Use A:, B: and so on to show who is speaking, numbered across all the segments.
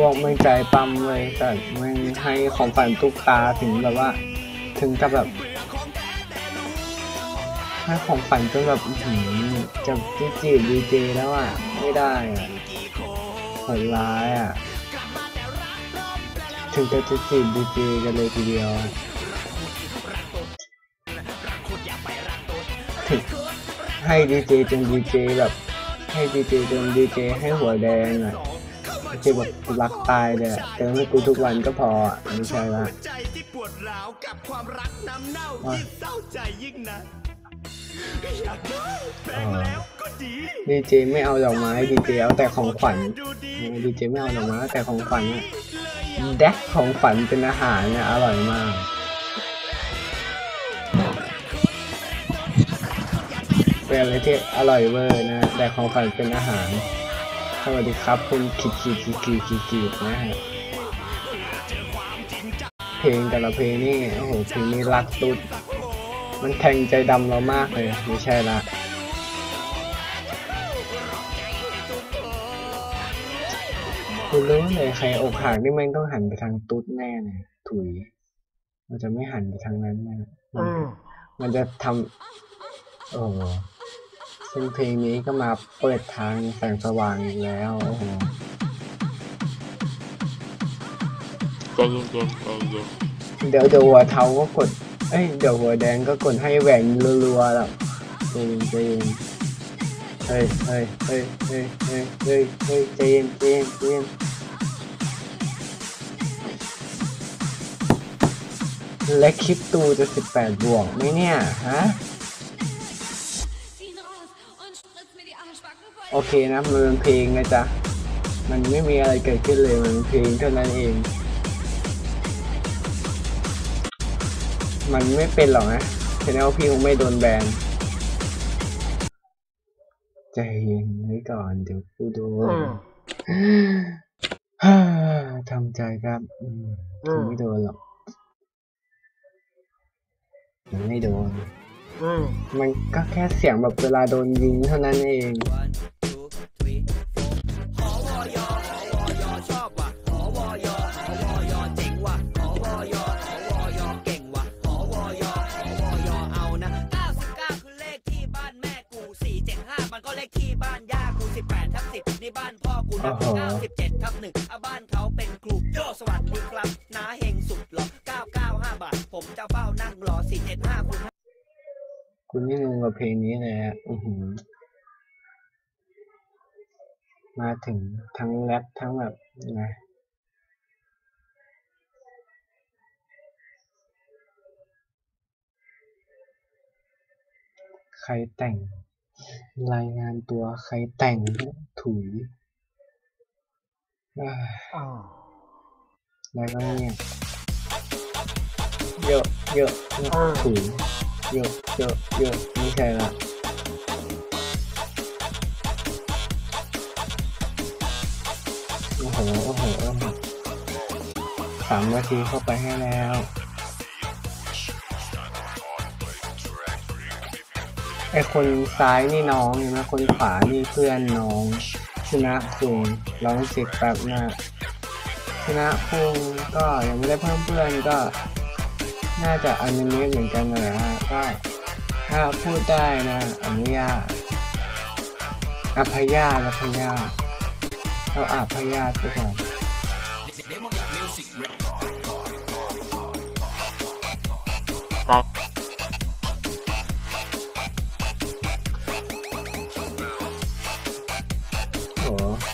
A: พวกไม่ใจปั๊มเลยแต่ไม่ให้ของฝันตุ๊กตาถึงแบบว่า ถึงกับแบบให้ของฝันจนแบบหือจะจีจีบดีเจแล้วอะ ไม่ได้อะโหดร้ายอะ ถึงจะจะจีบดีเจกันเลยทีเดียวถึงให้ดีเจจนดีเจแบบ ให้ดีเจจนดีเจให้หัวแดงอะ ดีเจแบบรักตายเลยอะเติมให้กูทุกวันก็พออะไม่ใช่ละ
B: ใจที่ปวดร้าวกับความรักน้ำเน่ายิ่งเศร้าใจยิ่งนะอยากได้แปลงแล้วก็ดี
A: ดีเจไม่เอาดอกไม้ดีเจเอาแต่ของขวัญ
B: ดูดี
A: ดีเจไม่เอาดอกไม้เอาแต่ของขวัญอะแดกของขวัญเป็นอาหารเนี่ยอร่อยมากเป็นอะไรที่อร่อยเวอร์นะแต่ของขวัญเป็นอาหาร สวัสดีครับคุณขีดขีดขีดขีดขีดขีดนะฮะเพลงแต่ละเพลงนี่โอ้โหเพลงนี้รักตุ๊ดมันแทงใจดำเรามากเลยไม่ใช่ละคุณรู้เลยใครอกหักนี่แม่งต้องหันไปทางตุ๊ดแน่เลยถุย มันจะไม่หันไปทางนั้นแน่มันจะทำโอ้ ซึ่งเพลงนี้ก็มาเปิดทางแสงสว่างอีกแล้วโอ้โห
C: ใจเย็นๆใจเย็น
A: เดี๋ยวเดี๋ยวหัวเทาก็กด เอ้ยเดี๋ยวหัวแดงก็กดให้แหวนรัวๆแล้วใจเย็นใจเย็นเฮ้ยเฮ้ยเฮ้ยเฮ้ยเฮ้ยเฮ้ยเฮ้ยใจเย็นใจเย็นใจเย็นและคลิปตูจะสิบแปดบวกไหมเนี่ย ฮะ โอเคนะมันเป็นเพลงนะจ๊ะ มันไม่มีอะไรเกิดขึ้นเลยมันเป็นเพลงเท่านั้นเอง มันไม่เป็นหรอกนะแสดงว่าพี่คงไม่โดนแบนใจเย็นไว้ก่อนเดี๋ยวกูโดนฮ่าทำใจครับอืมคงไม่โดนหรอกมันไม่โดนมันก็แค่เสียงแบบเวลาโดนยิงเท่านั้นเอง
B: 97ทับ1อะบ้านเขาเป็นกลุ่มโยสวัสดีครับน้าเฮงสุดหรอ995 บาท ผมจะเฝ้านั่งรอ475คุณ
A: คุณนี่งงกับเพลงนี้เลยอะอือหือมาถึงทั้งแรปทั้งแบบไงใครแต่ง รายงานตัวใครแต่งถุย อ่าแล้วก็เนี่ยเยอะเยอะเยอะถุยเยอะเยอะเยอะไม่ใช่ละโอ้โหโอ้โหโอ้โหสามนาทีเข้าไปให้แล้วไอคนซ้ายนี่น้องใช่ไหมคนขวานี่เพื่อนน้อง ชนะคุณร้องสิบแป๊บนะชนะคุณก็ยังไม่ได้เพิ่มเพื่อนก็ น่าจะอนิเมะเหมือนกันนะฮะก็ถ้าพูดได้นะอนุญาตอภัยาตอภัยาตเราอาพยาตไปก่อน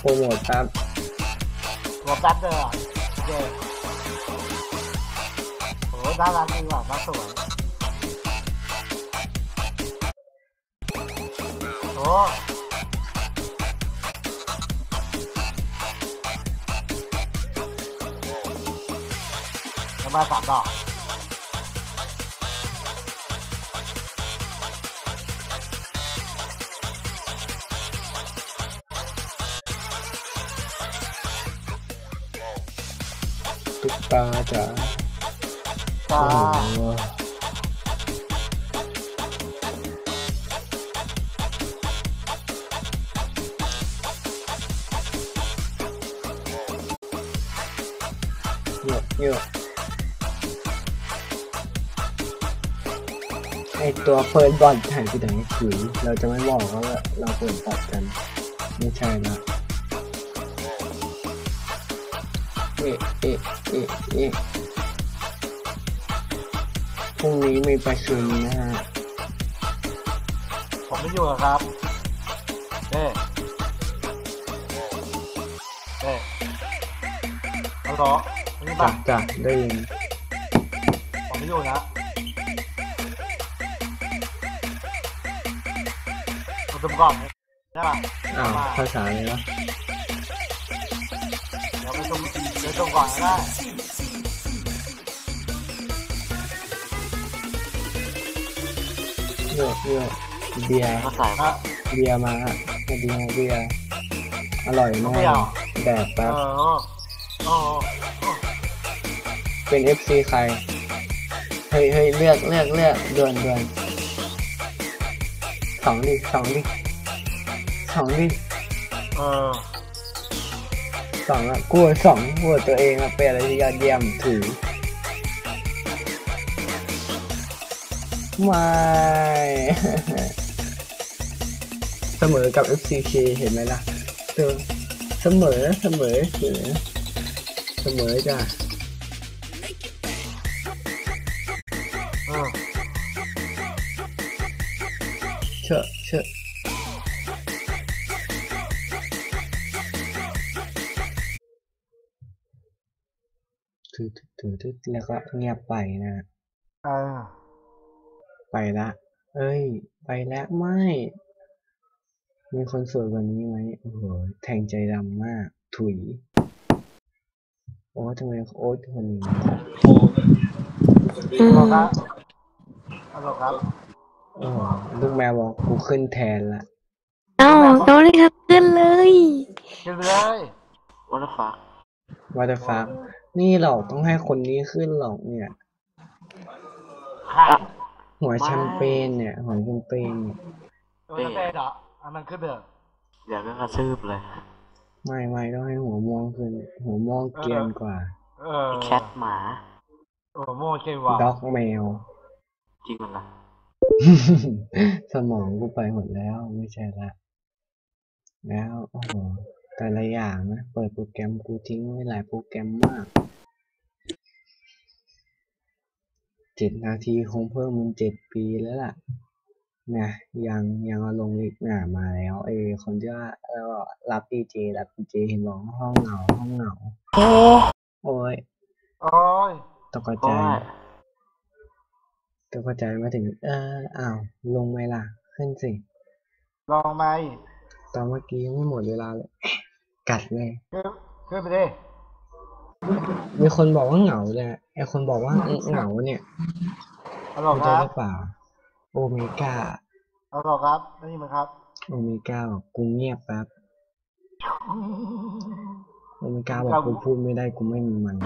A: โหโปรโมทครับ
D: หัวแป๊บเลยอะเจ๊โอ้น่ารักจริงว่ะน่าสวยโอ้แล้วมาสามดอก
A: ตุ๊กตาจ๋า
D: จ้า
A: โอ้โหเยอะเยอะไอตัวเปิดบอลหายไปไหนขือเราจะไม่บอกว่าเราเปิดบอลกัน ไม่ใช่ละ เอะเอะเอะเอะพรุ่งนี้มีประชุมนะฮะ
D: ผมไม่อยู่หรอกครับเด้เด้ฮัลโหลนี่
A: จ้ะ
D: ป่ะ
A: จ้ะได้ยิน
D: ผมไม่อยู่นะผมจมก่อนใช่ป่ะ
A: อ้าวภาษาอะไรวะ
D: เดี๋ยวไปชม เดี๋ยวชมก่อนก็ได้
A: เยอะเยอะเบียร์
D: มาใส่ฮะ
A: เบียร์มาฮะเบียร์เบียร์อร่อยมาก
D: เบียร์
A: แดด
D: เอ
A: แป๊บ
D: อโอ้โอ้
A: เป็น FC ใคร เฮ้ยเฮ้ยเลือกเลือกเลือกด่วนด่วนสองดิสองดิสองดิ
D: เออ
A: สองอะกลัวสองกลัวตัวเองอะเป็นอะไรที่ยอดเยี่ยมถือไม่เสมอกับ FCK เห็นไหมล่ะเออเสมอเสมอเสมอเสมอจ้ะ
D: เออ
A: เชอะเชอะ ถือถือถือแล้วก็เงียบไปนะ
D: เออ
A: ไปละ เอ้ย ไปแล้วไม่ มีคนสวยกว่านี้ไหมโอ้โหแทงใจดำมาก ถุย โอ้ทำไมโอ๊ตคนนี้
D: ฮัลโหลครับฮัลโหลครับ
A: โอ้โหลูกแมวบอกกูขึ้นแทนละ
E: เอ้าเอาเลยครับขึ้นเลย
D: ขึ้นไปเลย
C: วัตฟัก
A: ว่าจะฟัก นี่หรอกต้องให้คนนี้ขึ้นหรอกเนี่ย
D: ใคร
A: หัวแชมเปญเนี่ยหัวแชมเปญเนี่ย
D: ตัวจะเป็นเหรออันนั้นขึ้นเด้อ
C: เดี๋ยวก็กระชืบเลย
A: ไม่ไม่ต้องให้หัวม่วงขึ้น หัวม่วงเกรียนกว่า
D: เออ
C: แคทหมา
D: โอ้โม่เก่งว่ะ
A: ด็อกแมว
C: จริงมันละ
A: สมองกูไปหมดแล้วไม่ใช่ละ แล้วโอ้โห แต่ละอย่างนะ เปิดโปรแกรมกูทิ้งไว้หลายโปรแกรมมากเจ็ดนาทีคงเพิ่มมันเจ็ดปีแล้วล่ะนะยังยังเอาลงอีกหน่ามาแล้วเออคนที่ว่าเออรับดีเจรับดีเจเห็นบอกว่าห้องเหงาห้องเหงาโอ้ย
D: โอ้ย
A: ตก
C: เพ
A: ใจ
C: ราะว่า
A: ตกใจมาถึง เอออ้าวลงไหมล่ะ ขึ้นสิ
D: ลองไหม
A: ตอนเมื่อกี้ยังไม่หมดเวลาเลย กัดเลย
D: ขึ้นขึ้นไปดิ
A: มีคนบอกว่าเหงาเลยอะไอคนบอกว่าเหงาเนี่ย
D: ฮัลโหล
A: เข้า
D: ค
A: ใจ
D: รับ
A: หรือเปล่า โอเมก้า
D: ฮัลโหลครับได้ยินไหมครับ
A: โอเมก้าบอกกูเงียบแป๊บ โอเมก้าบอกกูพูดไม่ได้กูไม่มีมัน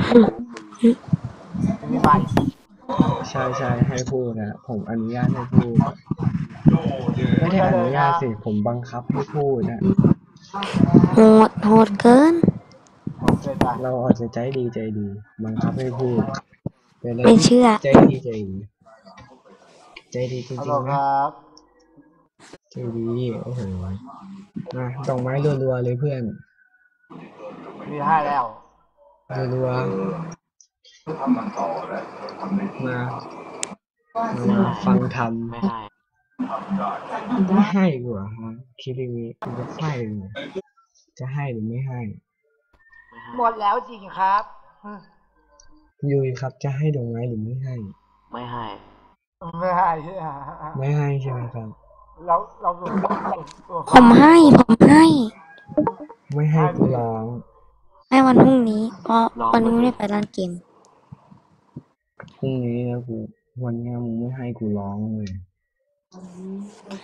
D: มีใหม่
A: ใช่ใช่ให้พูดนะผมอนุญาตให้พูดไม่ได้อนุญาตสิผมบังคับให้พูดนะ
E: โหดโหดเกิน
D: ผมเจอจ้ะ
A: เราอาจจะใจดีใจดีบังคับให้พูดเป็นอะไร
E: ไม่
A: ที่
E: เชื่อ
A: ใจดีใจดีใจดีจริ
D: ฮัลโหล
A: งๆ
D: ค
A: นะ
D: รับ
A: ใจดีโอ้โหมาดอกไม้รัวๆเลยเพื่อน
D: มีให้แล้ว
A: รัวๆมามามาฟังท
C: ไม่ให้ำ
A: ไม่ให้กูเหรอฮะคิดอย่างนี้กูจะให้หรือจะให้หรือไม่ให้
C: ไม่ให้
D: หมดแล้วจริงครับ
A: ยุยครับ จะให้ดอกไม้หรือไม่ให้
C: ไม่ให้
D: ไม่ให้
A: ไม่ให้ใช่ไหมครับ
D: เราเราตัว
E: ผมให้ผมให้
A: ไม่ให้กูร้อง
E: ให้วันพรุ่งนี้เพราะวันนี้ไม่ได้ไปร้านเกม
A: พรุ่งนี้นะกูวันเนี้ยมึงไม่ให้กูร้องเลย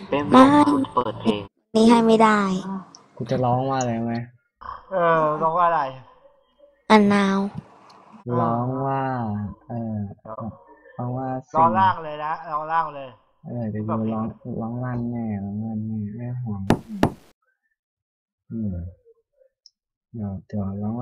C: เป็น
E: ไม่
C: คุณเปิดเพลง
E: นี้ให้ไม่ได้
A: กูจะร้องว่าอะไรไหม
D: เออร้องว่าอะไร
E: อันนาว
A: ร้องว่า เออร้องว่า
D: ร้
A: สิ่
D: อง
A: ง
D: ล่างเลยนะร้องล่างเลย
A: เออเดี๋ยวกูร้องร้องลั่นแน่ร้องลั่นแน่ไม่ห่วงอืมเดี๋ยวเดี๋ยวร้อง